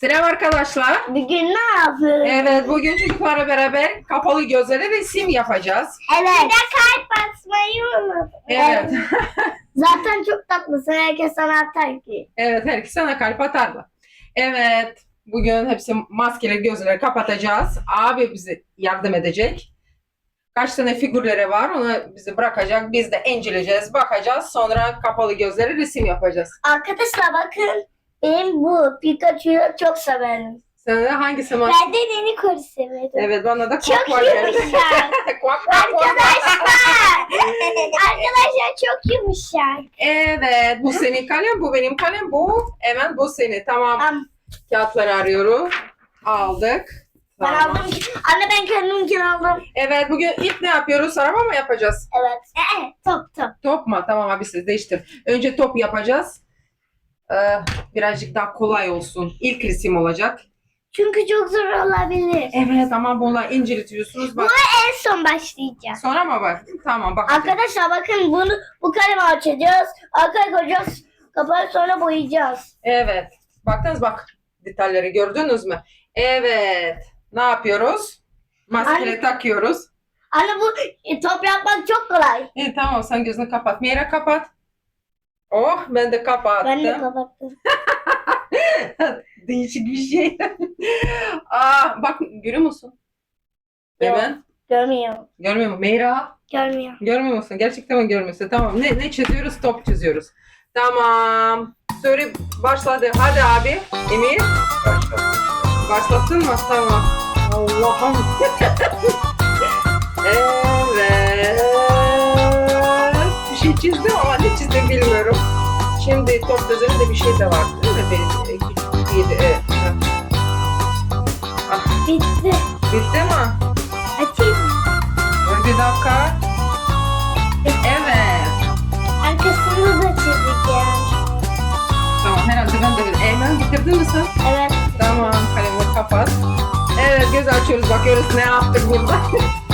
Selam arkadaşlar. Bugün ne yapıyoruz? Evet bugün çocuklarla beraber kapalı gözlere resim yapacağız. Evet. Bir de kalp basmayı unut. Evet. Zaten çok tatlısın. Herkes sana atar ki. evet herkes sana kalp atardı. Evet. Bugün hepsi maskeli gözleri kapatacağız. Abi bize yardım edecek. Kaç tane figürleri var onu bize bırakacak. Biz de inceleyeceğiz, bakacağız. Sonra kapalı gözleri resim yapacağız. Arkadaşlar bakın. Benim bu Pikachu'yu çok severim. Sen de hangisi var? Ben de Nenikor'u severim. Evet bana da Çok kuak geldi. yumuşak. Kuak, kuak, kuak. Arkadaşlar. Arkadaşlar çok yumuşak. Evet bu senin kalem, bu benim kalem, bu hemen bu senin. Tamam. Tamam. Kağıtları arıyorum. Aldık. Ben Tamam. aldım. Anne ben kendimkini aldım. Evet bugün ilk ne yapıyoruz? Araba mı yapacağız? Evet. Ee, top top. Top mu? Tamam abi siz değiştir. Önce top yapacağız. Ee, birazcık daha kolay olsun. İlk resim olacak. Çünkü çok zor olabilir. Evet ama bunlar inceltiyorsunuz. Bak. En son başlayacağım. Sonra mı bak? Tamam bak. Arkadaşlar bakın bunu bu kalemi açacağız. Arkaya koyacağız. Kapağı sonra boyayacağız. Evet. Baktınız bak. Detayları gördünüz mü? Evet. Ne yapıyoruz? Maskeli Anne. takıyoruz. Anne bu e, top yapmak çok kolay. İyi tamam sen gözünü kapat. Mira kapat. Oh ben de kapattım. Ben de kapattım. Değişik bir şey. Aa, bak görüyor musun? Yok. Hemen. Görmüyorum. Görmüyor musun? Meyra. Görmüyorum. Görmüyor musun? Gerçekten mi görmüyorsun? Tamam. Ne, ne çiziyoruz? Top çiziyoruz. Tamam. Söyle başladı. Hadi abi. Emir. Başlasın mı? Tamam. Allah'ım. evet. Bir şey çizdim ama ne çizdim bilmiyorum. Şimdi top üzerinde bir şey de var. Değil mi? Benim e, küçük bir... Evet. Ah, Bitti. bitti mi? Açayım. Dur bir dakika. Evet. Arkasını da çizeceğim. Tamam herhalde ben de Eymen bitirdin mi sen? Evet. Tamam kalemi kapat. Evet göz açıyoruz bakıyoruz ne yaptık burada.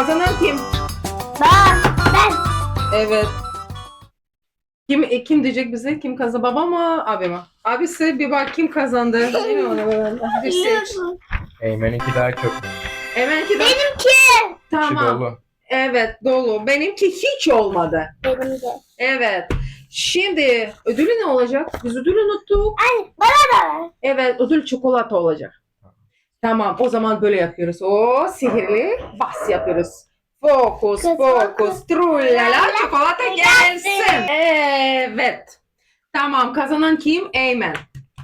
Kazanan kim? Ben. Ben. Evet. Kim e, kim diyecek bize? Kim kazandı? Baba mı? Abi mi? Abisi bir bak kim kazandı? Değil mi böyle? Bir seç. Eymen'inki daha çok. Eymen'inki de Benimki. İçi tamam. dolu. Evet dolu. Benimki hiç olmadı. Benim de. Evet. Şimdi ödülü ne olacak? Biz ödülü unuttuk. Ay bana da ver. Evet ödül çikolata olacak. Tamam o zaman böyle yapıyoruz. O sihirli bas yapıyoruz. Fokus Kız, fokus fokus. çikolata gelsin. Evet. Tamam kazanan kim? Eymen.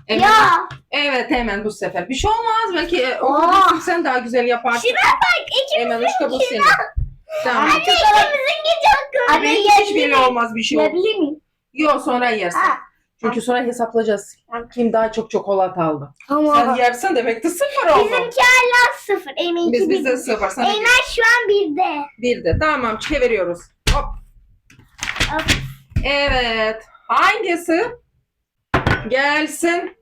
Eymen. Ya. Evet Eymen bu sefer. Bir şey olmaz belki e, o Aa. resim sen daha güzel yaparsın. Şuna bak. Eymen işte bu senin. Tamam. Anne ikimizin çok kötü. Anne Benim hiçbir olmaz bir şey. Yiyebilir miyim? Yok sonra yersin. Ha. Çünkü sonra hesaplayacağız. Kim daha çok çikolata aldı. Sen Tamam. yersen demek ki sıfır oldu. Bizimki hala sıfır. Eminki Biz bir. bizde sıfır. Sana Eymen şu an birde. bir de. Tamam çeviriyoruz. Hop. Hop. Evet. Hangisi? Gelsin.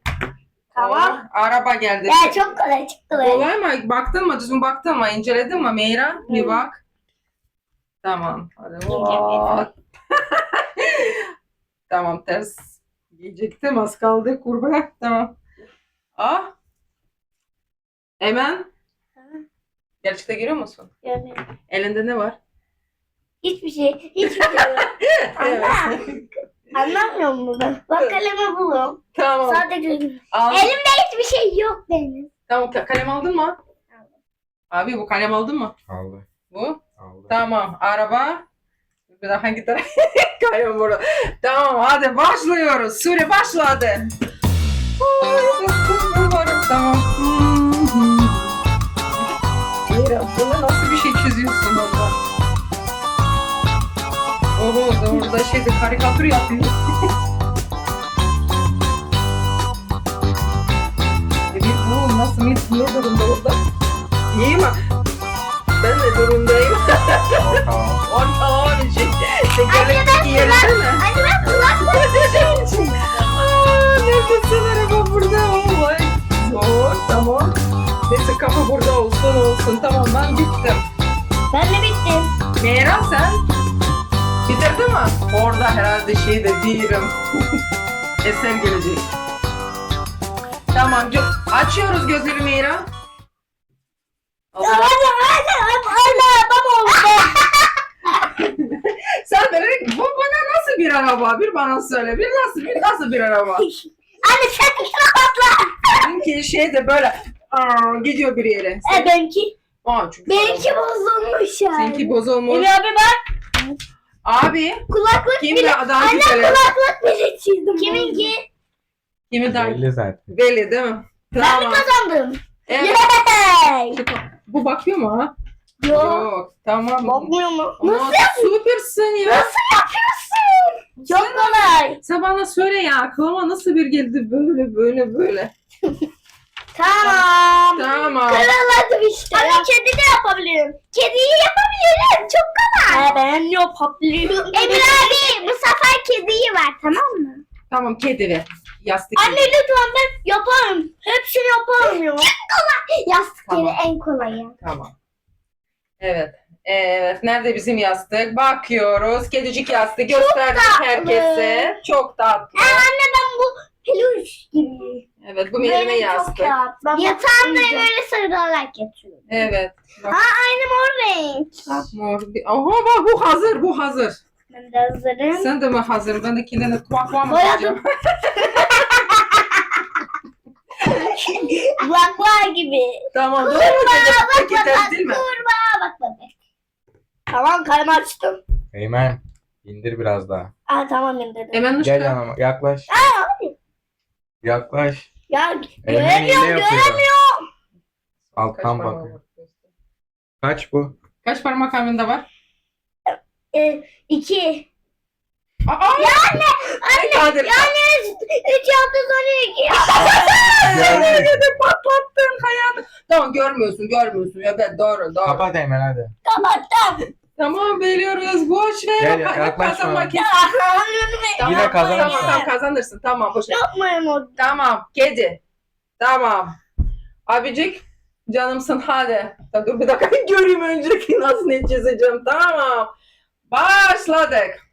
Tamam. Oh, araba geldi. Ya çok kolay çıktı böyle. Kolay mı? Baktın mı? Düzgün baktın mı? İnceledin mi Meyra? Bir Hı. bak. Tamam. Hadi. İnceledim. tamam ters. Yiyecektim az kaldı kurbağa. Tamam. Ah. Hemen. Gerçekten görüyor musun? Yani Elinde ne var? hiçbir şey. Hiçbir şey yok. Anla. Anlamıyor musun ben? Bak kalemi buluyorum. Tamam. Sadece Al. elimde hiçbir şey yok benim. Tamam ka- kalem aldın mı? Aldım. Abi bu kalem aldın mı? Aldı. Bu? Aldı. Tamam. Araba. Daha hangi taraf? kalem burada. Tamam hadi başlıyoruz. Süre başladı. Tamam. Mira bunu nasıl bir şey çiziyorsun orada? Oho da orada şey bir karikatür yapıyor. Bu nasıl ne, ne durumda orada? İyi mi? Ben de durumdayım. On için. Tekerlekteki mi? Anne ben kulaklarım için. Aa, neredesin araba burada? Oh. Zor tamam. Neyse kafa burada olsun olsun. Tamam ben bittim. Ben de bittim. Meğer sen orada herhalde şey de değilim. Eser gelecek. Tamam. Açıyoruz gözleri. Hadi hadi hadi hadi baba oldu. Sen böyle bu bana nasıl bir araba? Bir bana söyle. Bir nasıl bir nasıl bir araba? Anne sen kapatla. Benimki şey de böyle aa, gidiyor bir yere. E benimki. Aa, çünkü Benimki bozulmuş yani. Seninki bozulmuş. Emre abi bak. Abi Kulaklık kim bile. daha Anne güzel? kulaklık bile çizdim. Kiminki? Kimi daha Belli zaten. belli değil mi? Ben mi Tamam. kazandım? Evet. Yay! Bu bakıyor mu ha? Yok. Yok. Tamam. Bakmıyor mu? Ama Nasıl? süpersin ya. Nasıl yapıyorsun? Çok kolay. Sen bana söyle ya aklıma nasıl bir geldi böyle böyle böyle. Tamam. Tamam. Kıraladım işte. Anne kedi de yapabilirim. Kediyi yapabilirim. Çok kolay. He ben yapabilirim. Emir abi bu sefer kediyi ver tamam mı? Tamam kedi ver. Yastık. Anne lütfen ben yaparım. Hepsini yaparım ya. En kolay. Yastık Tamam. yeri en kolayı. Tamam. Evet. Evet. Nerede bizim yastık? Bakıyoruz. Kedicik yastığı gösterdik tatlı. herkese. Çok tatlı. Aa, anne ben bu peluş gibi. Evet bu Meri'nin Benim çok yastık. rahat. Ben Yatağımda böyle sarılarak yatıyorum. Evet. Bak, Aa aynı mor renk. bak mor. bir- Aha bak bu hazır. Bu hazır. Ben de hazırım. Sen de mi hazır? Ben de kendine kuak mı Boyadım. yapacağım? Bak var gibi. Tamam. Doğru mu? Bak Peki bak bak. ters değil mi? Kurbağa bak bak. bak. Tamam kalemi açtım. Eymen. indir biraz daha. Aa tamam indirdim. Hemen Gel uçta. yanıma. Yaklaş. Aa, Yaklaş. ya Eymen göremiyorum hile yapıyor. göremiyorum. Kaç Alttan var? Kaç bu? Kaç parmak hamlinde var? Ee, iki. Aa! Ya anne. Anne. Hadi. Yani üç, üç yaptı sonra iki. Görmüyor. Yedi patlattın hayatı. Tamam görmüyorsun görmüyorsun. Ya ben doğru doğru. Kapat Eymen hadi. Kapattım. Tamam veriyoruz. Boş ver. Gel, kazanmak için. Tamam, Yine kazanırsın. Tamam, tamam kazanırsın. Tamam boş ver. Yapmayın o. Tamam kedi. Tamam. Abicik canımsın hadi. Ya Dur bir dakika göreyim önceki nasıl ne çizeceğim. Tamam. Başladık.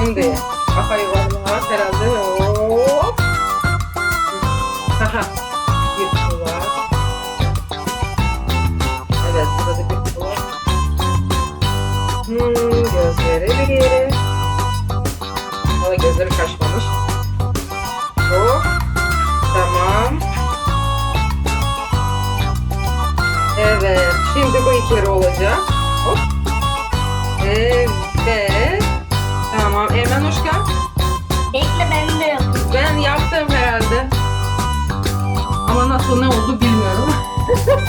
Şimdi kafayı varmaz herhalde. Hop. Haha. Bir kutu. Evet burada bir kutu var. Hmm, gözleri bir yere. Ama gözleri kaçmamış. Hop. Tamam. Evet. Şimdi bu iki olacak. Hop. Evet. Tamam. Eymen hoş geldin. Bekle ben de yapayım. Ben yaptım herhalde. Ama nasıl ne oldu bilmiyorum.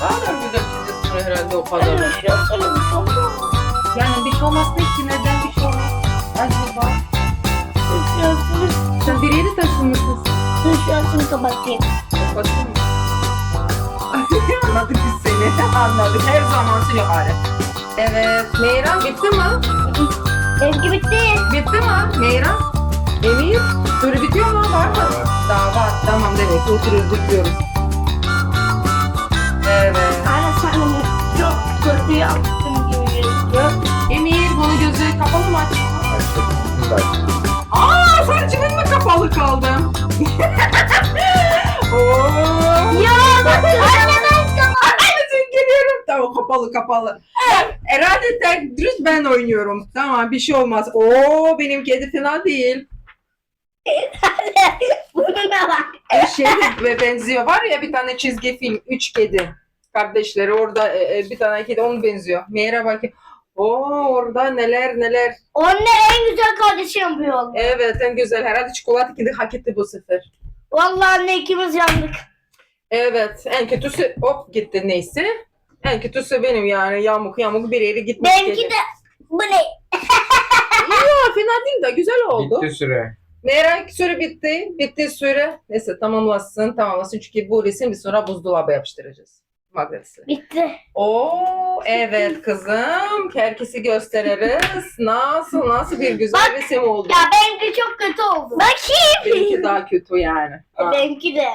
Daha da güzel çizilsin herhalde o kadar. Öyle bir şey yok, öyle bir şey olmaz. Yani bir şey olmaz ne ki neden bir şey olmaz? Acaba sen bir yeri taşımışsın. şurasını kapatayım. Kapatın mı? Anladık biz seni. Anladık. Her zaman seni hali. Evet. Meyran bitti mi? Benimki bitti. Bitti mi? Meyran? Emir? Sürü bitiyor mu? Var mı? Daha var. Tamam demek ki oturuyoruz bekliyoruz. Evet. Sen onu çok kötü yaptın gibi gözüküyor. Emir bunu gözleri kapalı mı aç? Açtık. Şimdi açtık. Aa saçımın mı kapalı kaldı? Oo. Ya bak anne Tamam kapalı kapalı. Herhalde tek dürüst ben oynuyorum. Tamam bir şey olmaz. Oo benim kedi fena değil. Burnuna bak. Bir şey de benziyor. Var ya bir tane çizgi film. Üç kedi. Kardeşleri orada e, e, bir tane kedi onun benziyor. Meğere bak. Oo orada neler neler. Anne en güzel kardeşi yapıyor. Evet en güzel. Herhalde çikolata kedi hak etti bu sefer. Vallahi anne ikimiz yandık. Evet en kötüsü hop gitti neyse. En kötüsü benim yani yamuk yamuk bir yere gitmiş Benimki kedi. de bu ne? Aa, fena değil de güzel oldu. Bitti süre. Merak süre bitti. Bitti süre. Neyse tamamlasın tamamlasın çünkü bu resim bir sonra buzdolabı yapıştıracağız. Magnetisi. Bitti. Oo evet kızım. Herkesi gösteririz. Nasıl nasıl bir güzel Bak. resim oldu. Ya benimki çok kötü oldu. Bakayım. Benimki daha kötü yani. Ha. Benimki de.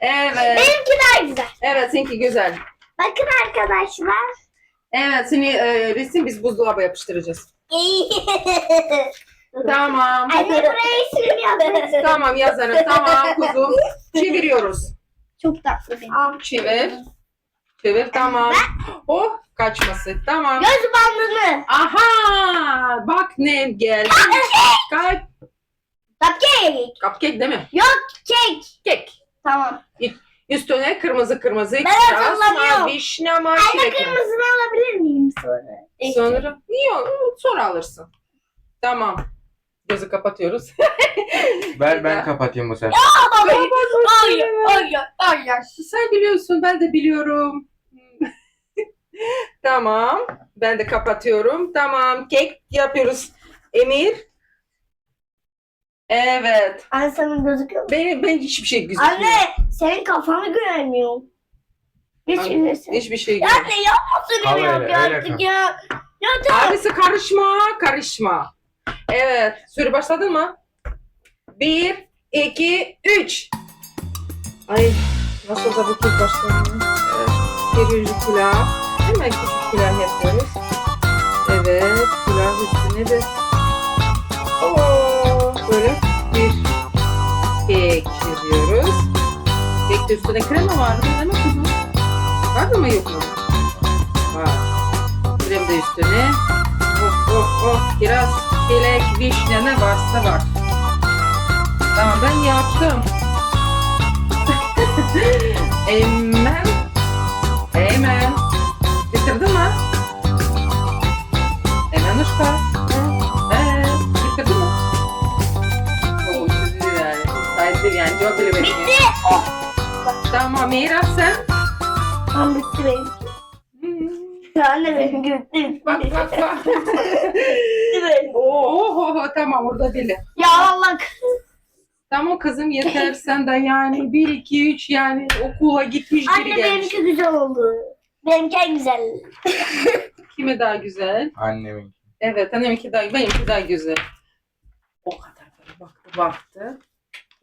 Evet. Benimki daha güzel. Evet seninki güzel. Bakın arkadaşlar. Evet seni e, resim biz buzdolabı yapıştıracağız. Tamam. Anne buraya ismini yazmışsın. Tamam yazarım. Tamam kuzum. Çeviriyoruz. Çok tatlı benim. Çevir. Çevir tamam. Oh kaçması. Tamam. Göz bandını. Aha! Bak ne geldi. Kalp. Cupcake. Cupcake değil mi? Yok kek. Kek. Tamam. Üstüne kırmızı kırmızı. Ben kiraz, hazırlamıyorum. Vişne Anne çilek. kırmızını alabilir miyim sonra? Sonra yok sonra alırsın. Tamam. Gözü kapatıyoruz. Ver ben kapatayım bu sefer. Hayır, hayır, hayır. Sen biliyorsun ben de biliyorum. tamam. Ben de kapatıyorum. Tamam. Kek yapıyoruz. Emir. Evet. Anne senin gözüküyor. Ben, ben hiçbir şey gözükmüyor. Anne senin kafanı göremiyorum. Hiç Anne. Hiçbir şey Ya görmüyorum. anne yapmasın Al ya öyle, öyle artık kal. ya. Ya da Abisi karışma, karışma. Evet. Süre başladı mı? Bir, iki, üç. Ay nasıl da bu kez başlanıyor. Evet. Birinci pilav. Hemen küçük pilav yapıyoruz. Evet. Pilav üstüne de Oo, kek çiziyoruz. Kekte üstüne krema vardı değil mi kızım? Vardı mı yok mu? Var. Krem de üstüne. Oh oh oh. Biraz çilek, vişne ne varsa var. Tamam ben yaptım. Eymen. Eymen. Bitirdin mi? Eymen Uşka. Sayılır yani. Cevap bile vermiyor. bitti. Tamam Mira sen. Tamam bitti benim. Hmm. Anne benim bitti. Bak bak bak. Bitti benim. Tamam orada dili. Ya Allah. Tamam kızım yeter sen de yani 1 2 3 yani okula gitmiş biri Anne gelmiş. benimki güzel oldu. Benimki en güzel. Kimi daha güzel? Annemin. Evet anneminki daha benimki daha güzel. O kadar böyle baktı baktı.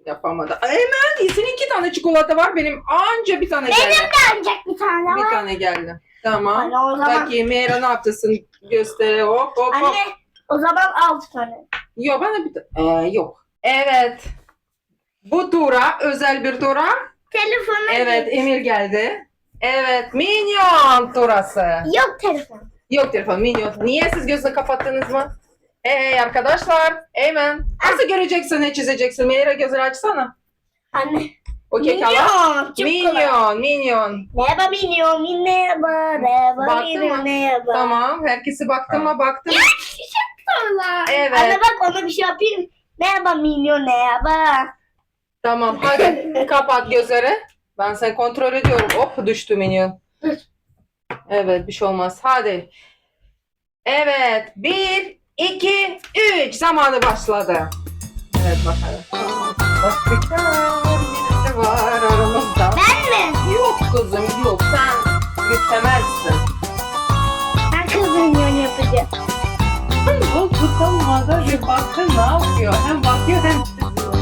Yapamadı. Hemen senin iki tane çikolata var benim anca bir tane geldi. Ancak bir tane Bir var. tane geldi. Tamam. Anne o zaman. Bakayım Meyra ne yaptırsın göster hop hop hop. Anne o zaman altı tane. Yok bana bir Ee, yok. Evet. Bu tura özel bir tura. Telefonu. Evet Emir geldi. Evet minyon turası. Yok telefon. Yok telefon minyon. Niye siz gözünü kapattınız mı? Hey arkadaşlar. Hemen. Nasıl göreceksin ne çizeceksin? Meyra gözünü açsana. Anne. Okey kala. Minyon. Çok kolay. Minyon. Minyon. Merhaba minyon. min- Merhaba. Merhaba Baktın minyon. mı? Merhaba. Tamam. Herkesi baktı mı? Baktı mı? Sonra. Evet. Anne bak ona bir şey yapayım. Merhaba minyon. Merhaba. Tamam. Hadi kapat gözleri. Ben seni kontrol ediyorum. Hop düştü minyon. Evet bir şey olmaz. Hadi. Evet. Bir, iki, üç. Zamanı başladı. Evet bakalım. Başka birisi var aramızda. Ben mi? Yok kızım yok. Sen yüklemezsin. Ben kız minyon yapacağım. O tutamada bir baktın ne yapıyor? Hem bakıyor hem çiziyor.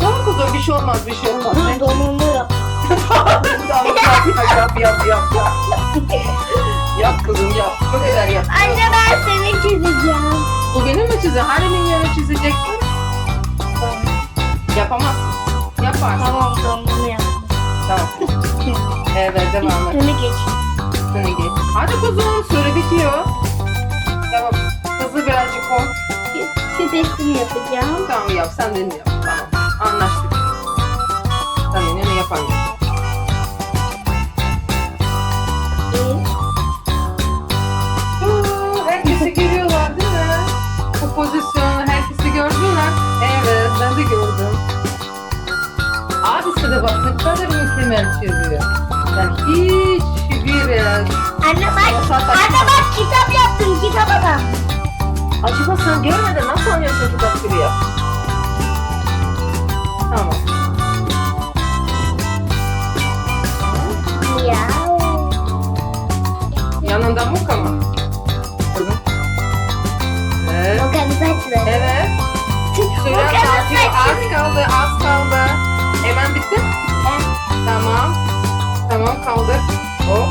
Tamam kızım bir şey olmaz bir şey olmaz. Dur donunu yap. Tamam yap yap yap yap yap. Yap kızım yap. Güzel yap. Anne ben seni çizeceğim. Bu benim mi çiziyor? Hani minyonu çizecektin? Yapamazsın. Yaparsın. Tamam donunu yap. Tamam. Evet devam et. Üstünü geç. Üstüne geç. Hadi kuzum süre bitiyor. Tamam. Hızlı birazcık ol. Şifresini yapacağım. Tamam yap sen de yap. Tamam. Anlaştık. Tamam yine yapalım. Aa, Pozisyonu herkesi gördüler. Evet ben de gördüm. Abisi de bak ne kadar mükemmel çiziyor. Ben hiç bir Anne bak. Masal Anne bak kitap yaptım kitaba da. Acaba sen görmeden nasıl anlıyorsun kitap gibi yap? Tamam. Ya. Yanında muka mı? Volkanımız. Evet. Süren. Az kaldı, az kaldı. Hemen bitti. Evet. Tamam. Tamam kaldı. Hop.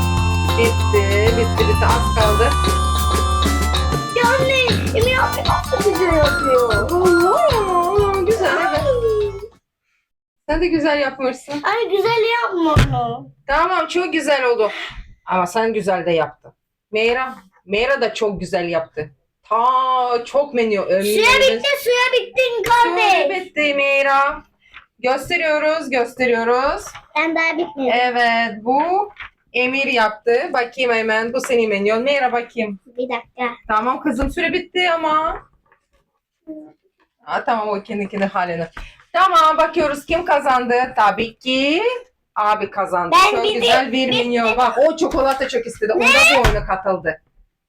Bitti, bitti, bitti. Az kaldı. Ya anne, Emine abi güzel yapıyor? Güzel. Evet. Sen de güzel yapmışsın. Ay güzel yapmadım. Tamam çok güzel oldu. Ama sen güzel de yaptın. Meyra, Meyra da çok güzel yaptı. Ta çok menü. Suya bitti, suya bittin kardeş. bitti Meyra. Gösteriyoruz, gösteriyoruz. Ben daha bitmedim. Evet bu Emir yaptı. Bakayım hemen bu senin menün. Meyra bakayım. Bir dakika. Tamam kızım süre bitti ama. Ha, tamam o kendi kendi haline. Tamam bakıyoruz kim kazandı? Tabii ki abi kazandı. Ben çok bir güzel bir bir- menü. Bak o çikolata çok istedi. Onda bu oyuna katıldı.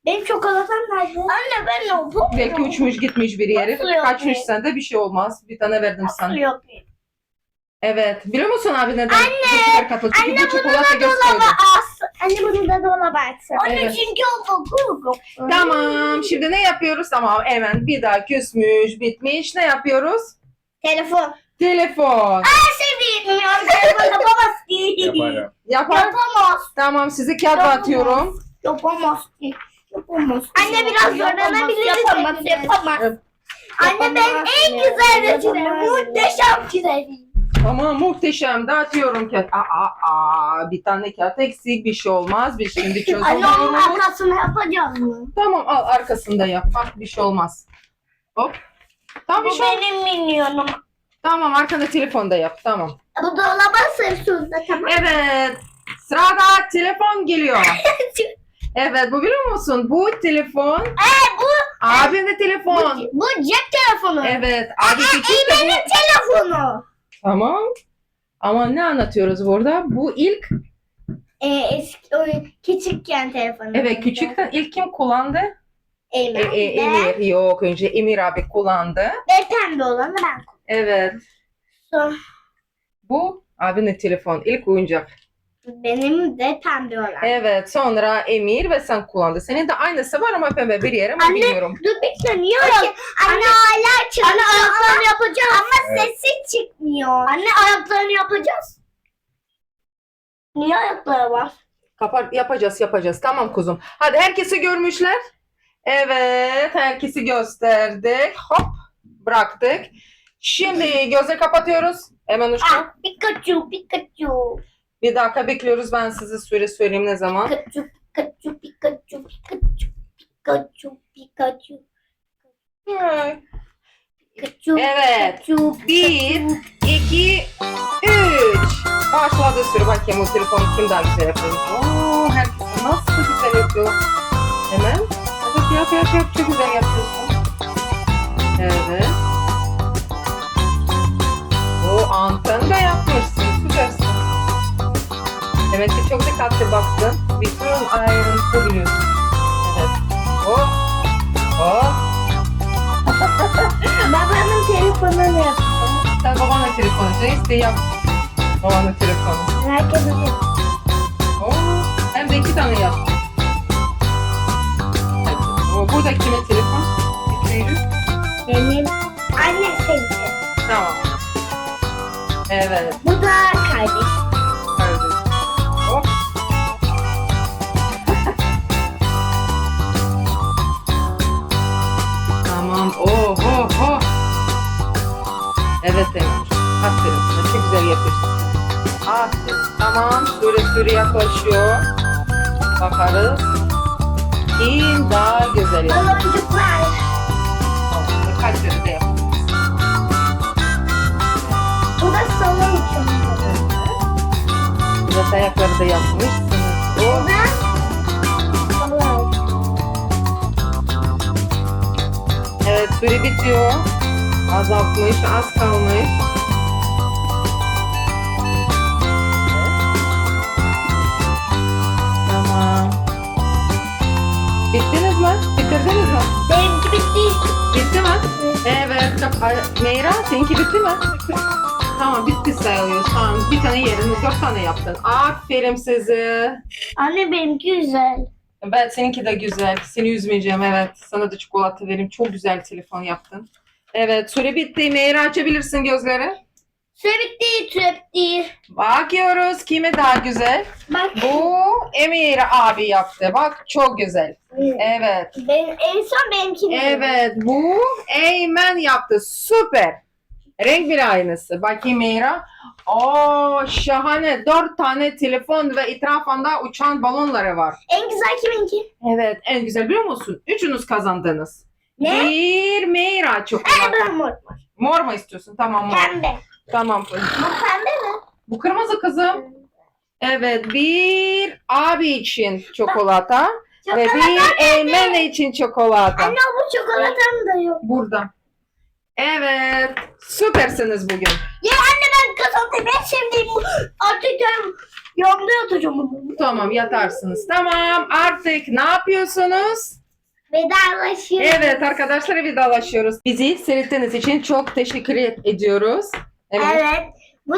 Benim çikolatam nerede? Anne ben ne yapayım? Belki uçmuş gitmiş bir yere. Nasıl yok Kaçmış ya? sen de bir şey olmaz. Bir tane verdim Nasıl sana. yapayım? Evet. Biliyor musun abi neden katıldı? Çünkü Anne bu bunu çikolata da göz dolaba koydu. as. Anne bunu da dolaba atsın. Anne Evet. çünkü o kokuyor. Tamam. Şimdi ne yapıyoruz? Tamam hemen bir daha küsmüş, bitmiş. Ne yapıyoruz? Telefon. Telefon. Sevdiğim ya. Telefon yapamaz ki. Yaparım. Yapar. Yapamaz. Tamam sizi kağıt Yapamaz. atıyorum. Yapamaz ki. Yapamaz. Anne biraz zorlanabiliriz. Yapamaz. Yapamaz. Evet. Anne ben en güzel reçelim. Muhteşem güzelim. Tamam muhteşem. Dağıtıyorum kağıt. Aa, aa, aa, bir tane kağıt eksik. Bir şey olmaz. Biz şimdi Anne onun arkasını yapacağız mı? Tamam al arkasında yap. Bak bir şey olmaz. Hop. Tamam bir Bu şey olmaz. benim minyonum. Tamam arkanda telefonda yap. Tamam. Bu dolaba sığsın da tamam. Evet. Sırada telefon geliyor. Evet bu biliyor musun? Bu telefon. bu Abinin de telefon. bu cep telefonu. Evet. Abi küçük de bu. Telefonu. Tamam. Ama ne anlatıyoruz burada? Bu ilk Ee, eski o küçükken telefonu. evet küçükten ilk kim kullandı? E, Emir. e, Emir. Yok önce Emir abi kullandı. Ve pembe olanı ben Evet. kullandım. Bu abinin telefon. ilk oyuncak. Benim de pembe olan. Evet. Sonra Emir ve sen kullandı. Senin de aynısı var ama pembe bir yere mi Anne, bilmiyorum. Dur bekle niye öyle? Anne hala çalışıyor. Anne ayaklarını yapacağız. Ama Evet. sesi çıkmıyor. Anne ayaklarını yapacağız. Niye ayakları var? Kapat yapacağız yapacağız. Tamam kuzum. Hadi herkesi görmüşler. Evet. Herkesi gösterdik. Hop. Bıraktık. Şimdi gözleri kapatıyoruz. Hemen uçtu. Ah, Pikachu, Pikachu. Bir dakika bekliyoruz. Ben size süre söyleyeyim ne zaman. Pikachu, Pikachu, Pikachu, Pikachu, Pikachu, Pikachu, Pikachu. Evet. Pikachu, Bir, iki, üç. Başladı süre. Bakayım o telefonu kim daha güzel yapıyor. Oo, herkes nasıl güzel yapıyor. Hemen. Hadi yap yap yap. Çok güzel yapıyorsun. Evet. O anten de yapmışsın. Demek ki çok dikkatli baktın. Bütün ayrıntı biliyorsun. Evet. Oh. Oh. Babamın telefonunu yaptım. Sen babanla telefonu. Ne iste yap. Babanla telefonu. Herkes yapıyor. Oo, hem de iki tane yap. Evet. O, burada kimin telefon? Eylül. Benim anne sevdi. Tamam. Evet. Bu da kardeş. Tamam. Oh, oh, oh. Evet Emir. Aferin sana. Çok güzel yapıyorsun. Aferin. Tamam. Süre süre yaklaşıyor. Bakarız. Kim daha güzel yapıyor? Baloncuklar. Kaç kere de yapıyoruz. Bu da salon için. Biraz ayakları da yapmışsınız. Oh. da Evet süre bitiyor. Azaltmış, az kalmış. Tamam. Bittiniz mi? Bitirdiniz mi? Benimki bitti. Bitti mi? Evet. Meyra seninki bitti mi? Tamam bitti sayılıyor. Tamam bir tane yeriniz dört tane yaptın. Aferin size. Anne benimki güzel. Ben seninki de güzel. Seni üzmeyeceğim evet. Sana da çikolata vereyim. Çok güzel telefon yaptın. Evet süre bitti. Meyra açabilirsin gözleri. Süre bitti, süre bitti. Bakıyoruz kime daha güzel. Bak. Bu Emir abi yaptı. Bak çok güzel. Evet. Ben, en son benimkini. Evet bu Eymen yaptı. Süper. Renk bile aynısı. Bakayım Meyra. Oo şahane. Dört tane telefon ve etrafında uçan balonları var. En güzel kiminki? Evet en güzel biliyor musun? Üçünüz kazandınız. Ne? Bir Meyra Ee, çikolata. ben mor. Mor mu istiyorsun? Tamam mor. Pembe. Tamam. Bu pembe mi? Bu kırmızı kızım. Evet bir abi için çikolata. Ve bir Eymen için çikolata. Anne bu çikolatam da yok. Burada. Evet. Süpersiniz bugün. Ya anne ben kazandım. Ben sevdiğim bu. Artık ben yolda yatacağım bunu. Tamam yatarsınız. Tamam artık ne yapıyorsunuz? Vedalaşıyoruz. Evet arkadaşlar vedalaşıyoruz. Bizi seyrettiğiniz için çok teşekkür ediyoruz. Evet. Evet. Bu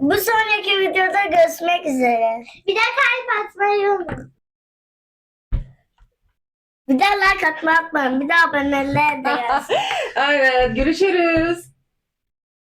bu sonraki videoda görüşmek üzere. Bir de kalp atmayı unutmayın. Bir de like atmayı unutmayın. Bir de aboneler de yazın. evet görüşürüz.